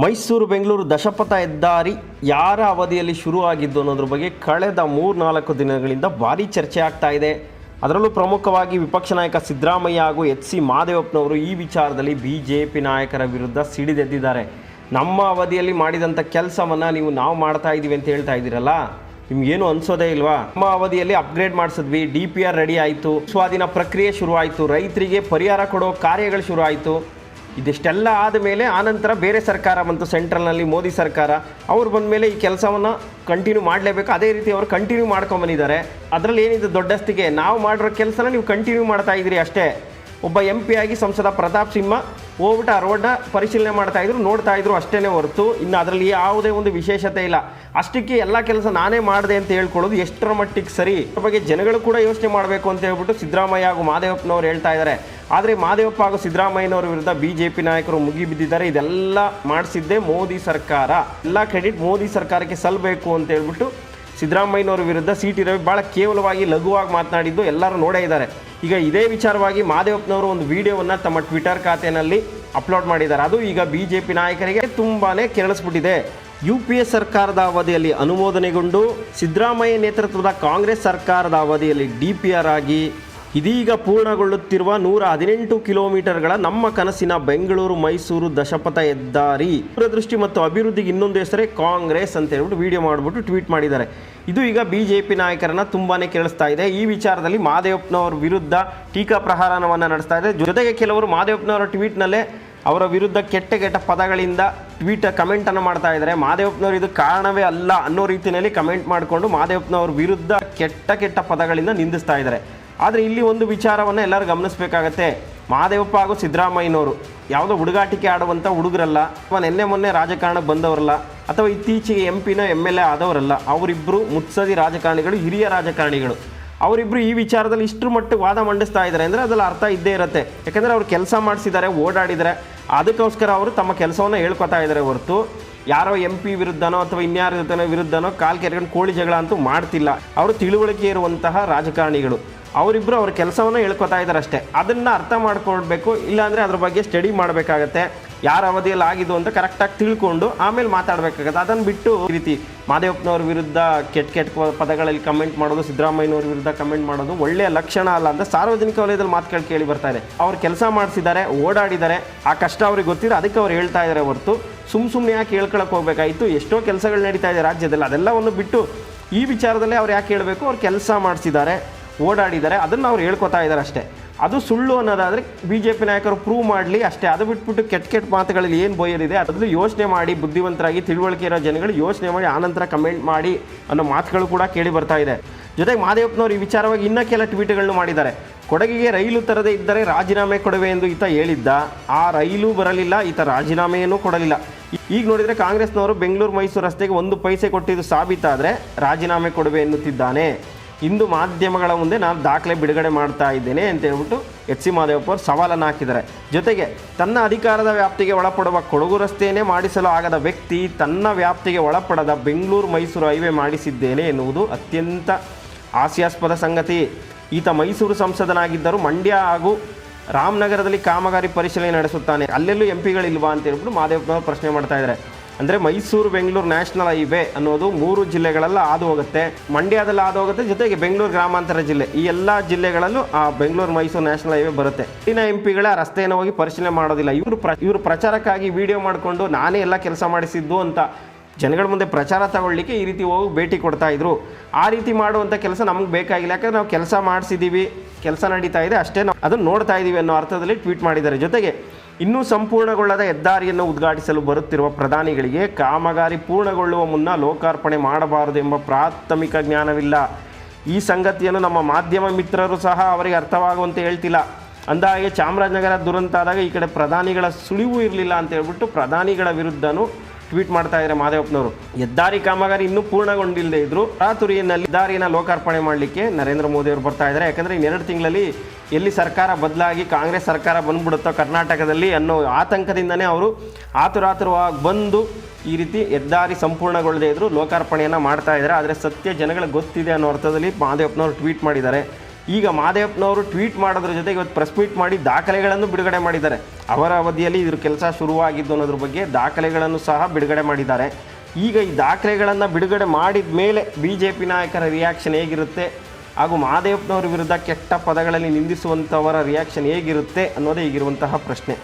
ಮೈಸೂರು ಬೆಂಗಳೂರು ದಶಪಥ ಹೆದ್ದಾರಿ ಯಾರ ಅವಧಿಯಲ್ಲಿ ಶುರು ಆಗಿದ್ದು ಅನ್ನೋದ್ರ ಬಗ್ಗೆ ಕಳೆದ ಮೂರ್ನಾಲ್ಕು ದಿನಗಳಿಂದ ಭಾರಿ ಚರ್ಚೆ ಆಗ್ತಾ ಇದೆ. ಅದರಲ್ಲೂ ಪ್ರಮುಖವಾಗಿ ವಿಪಕ್ಷ ನಾಯಕ ಸಿದ್ದರಾಮಯ್ಯ ಹಾಗೂ ಎಚ್ ಸಿ ಮಾದೇವಪ್ಪನವರು ಈ ವಿಚಾರದಲ್ಲಿ ಬಿ ಜೆ ಪಿ ನಾಯಕರ ವಿರುದ್ಧ ಸಿಡಿದೆದ್ದಿದ್ದಾರೆ. ನಮ್ಮ ಅವಧಿಯಲ್ಲಿ ಮಾಡಿದಂಥ ಕೆಲಸವನ್ನು ನೀವು ನಾವು ಮಾಡ್ತಾ ಇದ್ದೀವಿ ಅಂತ ಹೇಳ್ತಾ ಇದ್ದೀರಲ್ಲ? ನಿಮ್ಗೇನು ಅನಿಸೋದೇ ಇಲ್ವಾ? ನಮ್ಮ ಅವಧಿಯಲ್ಲಿ ಅಪ್ಗ್ರೇಡ್ ಮಾಡಿಸಿದ್ವಿ ಡಿ ಪಿ ಆರ್ ರೆಡಿ ಆಯಿತು, ಸ್ವಾಧೀನ ಪ್ರಕ್ರಿಯೆ ಶುರುವಾಯಿತು, ರೈತರಿಗೆ ಪರಿಹಾರ ಕೊಡೋ ಕಾರ್ಯಗಳು ಶುರು ಆಯಿತು ಇದಿಷ್ಟೆಲ್ಲ ಆದಮೇಲೆ ಆನಂತರ ಬೇರೆ ಸರ್ಕಾರ ಬಂತು, ಸೆಂಟ್ರಲ್ನಲ್ಲಿ ಮೋದಿ ಸರ್ಕಾರ. ಅವ್ರು ಬಂದ ಮೇಲೆ ಈ ಕೆಲಸವನ್ನು ಕಂಟಿನ್ಯೂ ಮಾಡಲೇಬೇಕು. ಅದೇ ರೀತಿ ಅವರು ಕಂಟಿನ್ಯೂ ಮಾಡ್ಕೊಂಬಂದಿದ್ದಾರೆ ಅದರಲ್ಲಿ ಏನಿದೆ ದೊಡ್ಡಸ್ತಿಗೆ? ನಾವು ಮಾಡಿರೋ ಕೆಲಸನ ನೀವು ಕಂಟಿನ್ಯೂ ಮಾಡ್ತಾ ಇದ್ದೀರಿ ಅಷ್ಟೇ. ಒಬ್ಬ ಎಂ ಪಿ ಆಗಿ ಸಂಸದ ಪ್ರತಾಪ್ ಸಿಂಹ ಹೋಗ್ಬಿಟ್ಟು ಆ ರೋಡ್ನ ಪರಿಶೀಲನೆ ಮಾಡ್ತಾ ಇದ್ರು, ನೋಡ್ತಾ ಇದ್ರು ಅಷ್ಟೇ ಹೊರತು. ಇನ್ನು ಅದರಲ್ಲಿ ಯಾವುದೇ ಒಂದು ವಿಶೇಷತೆ ಇಲ್ಲ. ಅಷ್ಟಕ್ಕೆ ಎಲ್ಲ ಕೆಲಸ ನಾನೇ ಮಾಡಿದೆ ಅಂತ ಹೇಳ್ಕೊಳ್ಳೋದು ಎಷ್ಟರ ಮಟ್ಟಿಗೆ ಸರಿ. ಅದ್ರ ಬಗ್ಗೆ ಜನಗಳು ಕೂಡ ಯೋಚನೆ ಮಾಡಬೇಕು ಅಂತ ಹೇಳ್ಬಿಟ್ಟು ಸಿದ್ದರಾಮಯ್ಯ ಹಾಗೂ ಮಾದೇವಪ್ಪನವ್ರು ಹೇಳ್ತಾ ಇದ್ದಾರೆ. ಆದರೆ ಮಾದೇವಪ್ಪ ಹಾಗೂ ಸಿದ್ದರಾಮಯ್ಯನವರ ವಿರುದ್ಧ ಬಿ ಜೆ ಪಿ ನಾಯಕರು ಮುಗಿಬಿದ್ದಿದ್ದಾರೆ ಇದೆಲ್ಲ ಮಾಡಿಸಿದ್ದೇ ಮೋದಿ ಸರ್ಕಾರ. ಎಲ್ಲ ಕ್ರೆಡಿಟ್ ಮೋದಿ ಸರ್ಕಾರಕ್ಕೆ ಸಲ್ಲಬೇಕು ಅಂತ ಹೇಳ್ಬಿಟ್ಟು ಸಿದ್ದರಾಮಯ್ಯನವರ ವಿರುದ್ಧ ಸಿ ಟಿ ರವಿ ಭಾಳ ಕೇವಲವಾಗಿ ಲಘುವಾಗಿ ಮಾತನಾಡಿದ್ದು ಎಲ್ಲರೂ ನೋಡೇ ಇದ್ದಾರೆ. ಈಗ ಇದೇ ವಿಚಾರವಾಗಿ ಮಾದೇವಪ್ಪನವರು ಒಂದು ವಿಡಿಯೋವನ್ನು ತಮ್ಮ ಟ್ವಿಟರ್ ಖಾತೆಯಲ್ಲಿ ಅಪ್ಲೋಡ್ ಮಾಡಿದ್ದಾರೆ. ಅದು ಈಗ ಬಿ ಜೆ ಪಿ ನಾಯಕರಿಗೆ ತುಂಬಾ ಕೆರಳಿಸ್ಬಿಟ್ಟಿದೆ. ಯು ಪಿ ಎ ಸರ್ಕಾರದ ಅವಧಿಯಲ್ಲಿ ಅನುಮೋದನೆಗೊಂಡು ಸಿದ್ದರಾಮಯ್ಯ ನೇತೃತ್ವದ ಕಾಂಗ್ರೆಸ್ ಸರ್ಕಾರದ ಅವಧಿಯಲ್ಲಿ ಡಿ ಪಿ ಆರ್ ಆಗಿ ಇದೀಗ ಪೂರ್ಣಗೊಳ್ಳುತ್ತಿರುವ ನೂರ ಹದಿನೆಂಟು ಕಿಲೋಮೀಟರ್ಗಳ ನಮ್ಮ ಕನಸಿನ ಬೆಂಗಳೂರು ಮೈಸೂರು ದಶಪಥ ಹೆದ್ದಾರಿ. ದೂರದೃಷ್ಟಿ ಮತ್ತು ಅಭಿವೃದ್ಧಿಗೆ ಇನ್ನೊಂದು ಹೆಸರೇ ಕಾಂಗ್ರೆಸ್ ಅಂತ ಹೇಳ್ಬಿಟ್ಟು ವಿಡಿಯೋ ಮಾಡಿಬಿಟ್ಟು ಟ್ವೀಟ್ ಮಾಡಿದ್ದಾರೆ. ಇದು ಈಗ ಬಿ ಜೆ ಪಿ ನಾಯಕರನ್ನ ತುಂಬಾನೇ ಕೇಳಿಸ್ತಾ ಇದೆ. ಈ ವಿಚಾರದಲ್ಲಿ ಮಾದೇವಪ್ಪನವರ ವಿರುದ್ಧ ಟೀಕಾ ಪ್ರಹಾರವನ್ನು ನಡೆಸ್ತಾ ಇದೆ. ಜೊತೆಗೆ ಕೆಲವರು ಮಾದೇವಪ್ಪನವರ ಟ್ವೀಟ್ನಲ್ಲೇ ಅವರ ವಿರುದ್ಧ ಕೆಟ್ಟ ಕೆಟ್ಟ ಪದಗಳಿಂದ ಟ್ವೀಟ್ ಕಮೆಂಟನ್ನು ಮಾಡ್ತಾ ಇದ್ದಾರೆ. ಮಾದೇವಪ್ಪನವರು ಇದು ಕಾರಣವೇ ಅಲ್ಲ ಅನ್ನೋ ರೀತಿಯಲ್ಲಿ ಕಮೆಂಟ್ ಮಾಡಿಕೊಂಡು ಮಾದೇವಪ್ಪನವ್ರ ವಿರುದ್ಧ ಕೆಟ್ಟ ಕೆಟ್ಟ ಪದಗಳಿಂದ ನಿಂದಿಸ್ತಾ ಇದ್ದಾರೆ. ಆದರೆ ಇಲ್ಲಿ ಒಂದು ವಿಚಾರವನ್ನು ಎಲ್ಲರೂ ಗಮನಿಸಬೇಕಾಗತ್ತೆ. ಮಹಾದೇವಪ್ಪ ಹಾಗೂ ಸಿದ್ದರಾಮಯ್ಯನವರು ಯಾವುದೋ ಹುಡುಗಾಟಿಕೆ ಆಡುವಂಥ ಹುಡುಗರಲ್ಲ, ಅಥವಾ ನಿನ್ನೆ ಮೊನ್ನೆ ರಾಜಕಾರಣಕ್ಕೆ ಬಂದವರಲ್ಲ, ಅಥವಾ ಇತ್ತೀಚೆಗೆ ಎಂ ಪಿನೋ ಎಂ ಎಲ್ ಎ ಆದವರಲ್ಲ ಅವರಿಬ್ಬರು ಮುತ್ಸದಿ ರಾಜಕಾರಣಿಗಳು, ಹಿರಿಯ ರಾಜಕಾರಣಿಗಳು. ಅವರಿಬ್ಬರು ಈ ವಿಚಾರದಲ್ಲಿ ಇಷ್ಟರ ಮಟ್ಟಿಗೆ ವಾದ ಮಂಡಿಸ್ತಾ ಇದ್ದಾರೆ ಅಂದರೆ ಅದರಲ್ಲಿ ಅರ್ಥ ಇದ್ದೇ ಇರುತ್ತೆ. ಯಾಕಂದರೆ ಅವರು ಕೆಲಸ ಮಾಡಿಸಿದ್ದಾರೆ, ಓಡಾಡಿದ್ದಾರೆ. ಅದಕ್ಕೋಸ್ಕರ ಅವರು ತಮ್ಮ ಕೆಲಸವನ್ನು ಹೇಳ್ಕೊತಾ ಇದ್ದಾರೆ ಹೊರತು ಯಾರೋ ಎಂ ಪಿ ವಿರುದ್ಧನೋ ಅಥವಾ ಇನ್ಯಾರ ಜೊತೆನೋ ವಿರುದ್ಧನೋ ಕಾಲ್ ಕೆರ್ಕೊಂಡು ಕೋಳಿ ಜಗಳ ಅಂತೂ ಮಾಡ್ತಿಲ್ಲ. ಅವರು ತಿಳುವಳಿಕೆ ಇರುವಂತಹ ರಾಜಕಾರಣಿಗಳು. ಅವರಿಬ್ಬರು ಅವ್ರ ಕೆಲಸವನ್ನು ಹೇಳ್ಕೊತಾ ಇದ್ದಾರೆ ಅಷ್ಟೇ. ಅದನ್ನು ಅರ್ಥ ಮಾಡ್ಕೊಳ್ಬೇಕು, ಇಲ್ಲಾಂದರೆ ಅದ್ರ ಬಗ್ಗೆ ಸ್ಟಡಿ ಮಾಡಬೇಕಾಗತ್ತೆ. ಯಾರ ಅವಧಿಯಲ್ಲಿ ಆಗಿದ್ದು ಅಂತ ಕರೆಕ್ಟಾಗಿ ತಿಳ್ಕೊಂಡು ಆಮೇಲೆ ಮಾತಾಡಬೇಕಾಗತ್ತೆ. ಅದನ್ನು ಬಿಟ್ಟು ಈ ರೀತಿ ಮಾದೇವಪ್ಪನವ್ರ ವಿರುದ್ಧ ಕೆಟ್ಟ ಕೆಟ್ಟ ಪದಗಳಲ್ಲಿ ಕಮೆಂಟ್ ಮಾಡೋದು, ಸಿದ್ದರಾಮಯ್ಯನವ್ರ ವಿರುದ್ಧ ಕಮೆಂಟ್ ಮಾಡೋದು ಒಳ್ಳೆಯ ಲಕ್ಷಣ ಅಲ್ಲ ಅಂತ ಸಾರ್ವಜನಿಕ ವಲಯದಲ್ಲಿ ಮಾತುಗಳು ಕೇಳಿ ಬರ್ತಾ ಇದೆ. ಅವ್ರು ಕೆಲಸ ಮಾಡಿಸಿದ್ದಾರೆ, ಓಡಾಡಿದ್ದಾರೆ, ಆ ಕಷ್ಟ ಅವ್ರಿಗೆ ಗೊತ್ತಿದೆ ಅದಕ್ಕೆ ಅವ್ರು ಹೇಳ್ತಾ ಇದ್ದಾರೆ ಹೊರತು ಸುಮ್ಮ ಸುಮ್ಮನೆ ಯಾಕೆ ಹೇಳ್ಕೊಳಕ್ಕೆ ಹೋಗಬೇಕಾಯಿತು? ಎಷ್ಟೋ ಕೆಲಸಗಳು ನಡೀತಾ ಇದೆ ರಾಜ್ಯದಲ್ಲಿ. ಅದೆಲ್ಲವನ್ನು ಬಿಟ್ಟು ಈ ವಿಚಾರದಲ್ಲೇ ಅವ್ರು ಯಾಕೆ ಹೇಳಬೇಕು? ಅವ್ರು ಕೆಲಸ ಮಾಡಿಸಿದ್ದಾರೆ, ಓಡಾಡಿದ್ದಾರೆ, ಅದನ್ನು ಅವ್ರು ಹೇಳ್ಕೊತಾ ಇದ್ದಾರೆ ಅಷ್ಟೇ. ಅದು ಸುಳ್ಳು ಅನ್ನೋದಾದರೆ ಬಿ ಜೆ ಪಿ ನಾಯಕರು ಪ್ರೂವ್ ಮಾಡಲಿ, ಅಷ್ಟೇ. ಅದು ಬಿಟ್ಬಿಟ್ಟು ಕೆಟ್ಟ ಕೆಟ್ಟ ಮಾತುಗಳಲ್ಲಿ ಏನು ಬೋಯಲಿದೆ ಅದನ್ನು ಯೋಚನೆ ಮಾಡಿ, ಬುದ್ಧಿವಂತರಾಗಿ ತಿಳುವಳಿಕೆ ಇರೋ ಜನಗಳು ಯೋಚನೆ ಮಾಡಿ ಆನಂತರ ಕಮೆಂಟ್ ಮಾಡಿ ಅನ್ನೋ ಮಾತುಗಳು ಕೂಡ ಕೇಳಿ ಬರ್ತಾ ಇದೆ. ಜೊತೆಗೆ ಮಾದೇವಪ್ಪನವರು ಈ ವಿಚಾರವಾಗಿ ಇನ್ನೂ ಕೆಲ ಟ್ವೀಟ್ಗಳನ್ನು ಮಾಡಿದ್ದಾರೆ. ಕೊಡಗಿಗೆ ರೈಲು ತರದೇ ಇದ್ದರೆ ರಾಜೀನಾಮೆ ಕೊಡುವೆ ಎಂದು ಈತ ಹೇಳಿದ್ದ. ಆ ರೈಲು ಬರಲಿಲ್ಲ, ಈತ ರಾಜೀನಾಮೆಯನ್ನು ಕೊಡಲಿಲ್ಲ. ಈಗ ನೋಡಿದರೆ ಕಾಂಗ್ರೆಸ್ನವರು ಬೆಂಗಳೂರು ಮೈಸೂರು ರಸ್ತೆಗೆ ಒಂದು ಪೈಸೆ ಕೊಟ್ಟಿದ್ದು ಸಾಬೀತಾದರೆ ರಾಜೀನಾಮೆ ಕೊಡುವೆ ಎನ್ನುತ್ತಿದ್ದಾನೆ. ಇಂದು ಮಾಧ್ಯಮಗಳ ಮುಂದೆ ನಾನು ದಾಖಲೆ ಬಿಡುಗಡೆ ಮಾಡ್ತಾ ಇದ್ದೇನೆ ಅಂತ ಹೇಳ್ಬಿಟ್ಟು ಎಚ್ ಸಿ ಮಾದೇವಪ್ಪ ಅವರು ಸವಾಲನ್ನು ಹಾಕಿದ್ದಾರೆ. ಜೊತೆಗೆ ತನ್ನ ಅಧಿಕಾರದ ವ್ಯಾಪ್ತಿಗೆ ಒಳಪಡುವ ಕೊಡಗು ರಸ್ತೆಯೇ ಮಾಡಿಸಲು ಆಗದ ವ್ಯಕ್ತಿ ತನ್ನ ವ್ಯಾಪ್ತಿಗೆ ಒಳಪಡದ ಬೆಂಗಳೂರು ಮೈಸೂರು ಹೈವೇ ಮಾಡಿಸಿದ್ದೇನೆ ಎನ್ನುವುದು ಅತ್ಯಂತ ಹಾಸ್ಯಾಸ್ಪದ ಸಂಗತಿ. ಈತ ಮೈಸೂರು ಸಂಸದನಾಗಿದ್ದರೂ ಮಂಡ್ಯ ಹಾಗೂ ರಾಮನಗರದಲ್ಲಿ ಕಾಮಗಾರಿ ಪರಿಶೀಲನೆ ನಡೆಸುತ್ತಾನೆ. ಅಲ್ಲೆಲ್ಲೂ ಎಂ ಪಿಗಳಿಲ್ವಾ ಅಂತ ಹೇಳ್ಬಿಟ್ಟು ಮಾದೇವಪ್ಪನವರು ಪ್ರಶ್ನೆ ಮಾಡ್ತಾ ಇದ್ದಾರೆ. ಅಂದರೆ ಮೈಸೂರು ಬೆಂಗಳೂರು ನ್ಯಾಷನಲ್ ಹೈವೇ ಅನ್ನೋದು ಮೂರು ಜಿಲ್ಲೆಗಳೆಲ್ಲ ಹಾದು ಹೋಗುತ್ತೆ ಮಂಡ್ಯದಲ್ಲಿ ಹಾದು ಹೋಗುತ್ತೆ ಜೊತೆಗೆ ಬೆಂಗಳೂರು ಗ್ರಾಮಾಂತರ ಜಿಲ್ಲೆ. ಈ ಎಲ್ಲ ಜಿಲ್ಲೆಗಳಲ್ಲೂ ಆ ಬೆಂಗಳೂರು ಮೈಸೂರು ನ್ಯಾಷನಲ್ ಹೈವೇ ಬರುತ್ತೆ. ಇಲ್ಲಿನ ಎಂ ಪಿಗಳ ರಸ್ತೆಯನ್ನು ಹೋಗಿ ಪರಿಶೀಲನೆ ಮಾಡೋದಿಲ್ಲ. ಇವರು ಇವರು ಪ್ರಚಾರಕ್ಕಾಗಿ ವಿಡಿಯೋ ಮಾಡಿಕೊಂಡು ನಾನೇ ಎಲ್ಲ ಕೆಲಸ ಮಾಡಿಸಿದ್ದು ಅಂತ ಜನಗಳ ಮುಂದೆ ಪ್ರಚಾರ ತಗೊಳ್ಳಿಕ್ಕೆ ಈ ರೀತಿ ಹೋಗಿ ಭೇಟಿ ಕೊಡ್ತಾ ಇದ್ರು. ಆ ರೀತಿ ಮಾಡುವಂಥ ಕೆಲಸ ನಮ್ಗೆ ಬೇಕಾಗಿಲ್ಲ. ಯಾಕಂದ್ರೆ ನಾವು ಕೆಲಸ ಮಾಡಿಸಿದ್ದೀವಿ ಕೆಲಸ ನಡೀತಾ ಇದೆ, ಅಷ್ಟೇ ನಾವು ಅದನ್ನು ನೋಡ್ತಾ ಇದ್ದೀವಿ ಅನ್ನೋ ಅರ್ಥದಲ್ಲಿ ಟ್ವೀಟ್ ಮಾಡಿದ್ದಾರೆ. ಜೊತೆಗೆ ಇನ್ನೂ ಸಂಪೂರ್ಣಗೊಳ್ಳದ ಹೆದ್ದಾರಿಯನ್ನು ಉದ್ಘಾಟಿಸಲು ಬರುತ್ತಿರುವ ಪ್ರಧಾನಿಗಳಿಗೆ ಕಾಮಗಾರಿ ಪೂರ್ಣಗೊಳ್ಳುವ ಮುನ್ನ ಲೋಕಾರ್ಪಣೆ ಮಾಡಬಾರದು ಎಂಬ ಪ್ರಾಥಮಿಕ ಜ್ಞಾನವಿಲ್ಲ. ಈ ಸಂಗತಿಯನ್ನು ನಮ್ಮ ಮಾಧ್ಯಮ ಮಿತ್ರರು ಸಹ ಅವರಿಗೆ ಅರ್ಥವಾಗುವಂತೆ ಹೇಳ್ತಿಲ್ಲ. ಅಂದಹಾಗೆ ಚಾಮರಾಜನಗರ ದುರಂತ ಆದಾಗ ಈ ಕಡೆ ಪ್ರಧಾನಿಗಳ ಸುಳಿವು ಇರಲಿಲ್ಲ ಅಂತ ಹೇಳ್ಬಿಟ್ಟು ಪ್ರಧಾನಿಗಳ ವಿರುದ್ಧನೂ ಟ್ವೀಟ್ ಮಾಡ್ತಾ ಇದ್ದಾರೆ ಮಾದೇವಪ್ಪನವರು. ಹೆದ್ದಾರಿ ಕಾಮಗಾರಿ ಇನ್ನೂ ಪೂರ್ಣಗೊಂಡಿಲ್ಲದೆ ಇದ್ರು ರಾತುರಿಯಲ್ಲಿ ಹೆದ್ದಾರಿಯನ್ನು ಲೋಕಾರ್ಪಣೆ ಮಾಡಲಿಕ್ಕೆ ನರೇಂದ್ರ ಮೋದಿ ಅವರು ಬರ್ತಾ ಇದ್ದಾರೆ. ಯಾಕಂದರೆ ಇನ್ನೆರಡು ತಿಂಗಳಲ್ಲಿ ಎಲ್ಲಿ ಸರ್ಕಾರ ಬದಲಾಗಿ ಕಾಂಗ್ರೆಸ್ ಸರ್ಕಾರ ಬಂದ್ಬಿಡುತ್ತೋ ಕರ್ನಾಟಕದಲ್ಲಿ ಅನ್ನೋ ಆತಂಕದಿಂದನೇ ಅವರು ಆತುರಾತುರವಾಗಿ ಬಂದು ಈ ರೀತಿ ಹೆದ್ದಾರಿ ಸಂಪೂರ್ಣಗೊಳ್ಳದೇ ಇದ್ರು ಲೋಕಾರ್ಪಣೆಯನ್ನು ಮಾಡ್ತಾ ಇದ್ದಾರೆ. ಆದರೆ ಸತ್ಯ ಜನಗಳಿಗೆ ಗೊತ್ತಿದೆ ಅನ್ನೋ ಅರ್ಥದಲ್ಲಿ ಮಾದೇವಪ್ಪನವರು ಟ್ವೀಟ್ ಮಾಡಿದ್ದಾರೆ. ಈಗ ಮಾದೇವಪ್ಪನವರು ಟ್ವೀಟ್ ಮಾಡೋದ್ರ ಜೊತೆಗೆ ಇವತ್ತು ಪ್ರೆಸ್ ಮೀಟ್ ಮಾಡಿ ದಾಖಲೆಗಳನ್ನು ಬಿಡುಗಡೆ ಮಾಡಿದ್ದಾರೆ. ಅವರ ಅವಧಿಯಲ್ಲಿ ಇದ್ರ ಕೆಲಸ ಶುರುವಾಗಿದ್ದು ಅನ್ನೋದ್ರ ಬಗ್ಗೆ ದಾಖಲೆಗಳನ್ನು ಸಹ ಬಿಡುಗಡೆ ಮಾಡಿದ್ದಾರೆ. ಈಗ ಈ ದಾಖಲೆಗಳನ್ನು ಬಿಡುಗಡೆ ಮಾಡಿದ ಮೇಲೆ ಬಿ ಜೆ ಪಿ ನಾಯಕರ ರಿಯಾಕ್ಷನ್ ಹೇಗಿರುತ್ತೆ? ಹಾಗೂ ಮಹಾದೇವಪ್ಪನವರ ವಿರುದ್ಧ ಕೆಟ್ಟ ಪದಗಳಲ್ಲಿ ನಿಂದಿಸುವಂಥವರ ರಿಯಾಕ್ಷನ್ ಹೇಗಿರುತ್ತೆ ಅನ್ನೋದೇ ಈಗಿರುವಂತಹ ಪ್ರಶ್ನೆ.